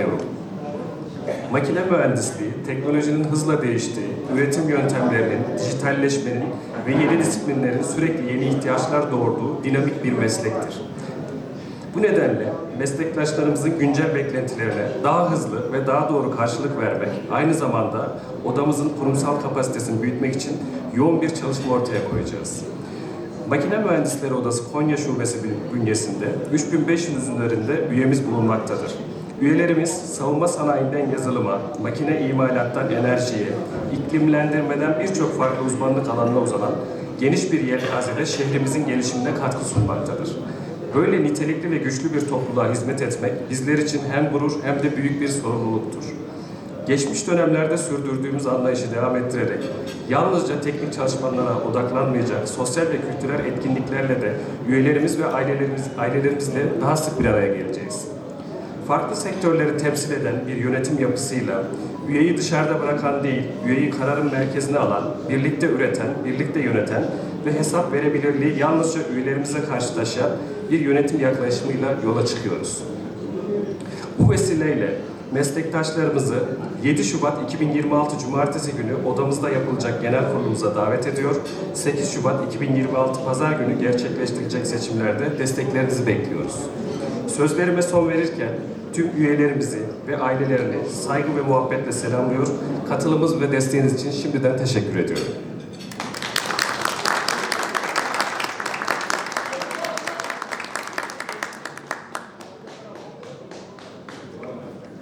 inanıyorum. Makine mühendisliği, teknolojinin hızla değiştiği, üretim yöntemlerinin, dijitalleşmenin ve yeni disiplinlerin sürekli yeni ihtiyaçlar doğurduğu dinamik bir meslektir. Bu nedenle meslektaşlarımızın güncel beklentilerine daha hızlı ve daha doğru karşılık vermek, aynı zamanda odamızın kurumsal kapasitesini büyütmek için yoğun bir çalışma ortaya koyacağız. Makine Mühendisleri Odası Konya Şubesi bünyesinde 3500 üzerinde üyemiz bulunmaktadır. Üyelerimiz savunma sanayinden yazılıma, makine imalattan enerjiye, iklimlendirmeden birçok farklı uzmanlık alanına uzanan geniş bir yelpazede şehrimizin gelişimine katkı sunmaktadır. Böyle nitelikli ve güçlü bir topluluğa hizmet etmek bizler için hem gurur hem de büyük bir sorumluluktur. Geçmiş dönemlerde sürdürdüğümüz anlayışı devam ettirerek yalnızca teknik çalışmalara odaklanmayacak sosyal ve kültürel etkinliklerle de üyelerimiz ve ailelerimiz, ailelerimizle daha sık bir araya geleceğiz. Farklı sektörleri temsil eden bir yönetim yapısıyla üyeyi dışarıda bırakan değil, üyeyi kararın merkezine alan, birlikte üreten, birlikte yöneten ve hesap verebilirliği yalnızca üyelerimize karşı taşıyan bir yönetim yaklaşımıyla yola çıkıyoruz. Bu vesileyle meslektaşlarımızı 7 Şubat 2026 Cumartesi günü odamızda yapılacak genel kurulumuza davet ediyor. 8 Şubat 2026 Pazar günü gerçekleştirilecek seçimlerde desteklerinizi bekliyoruz. Sözlerime son verirken tüm üyelerimizi ve ailelerini saygı ve muhabbetle selamlıyor. Katılımınız ve desteğiniz için şimdiden teşekkür ediyorum.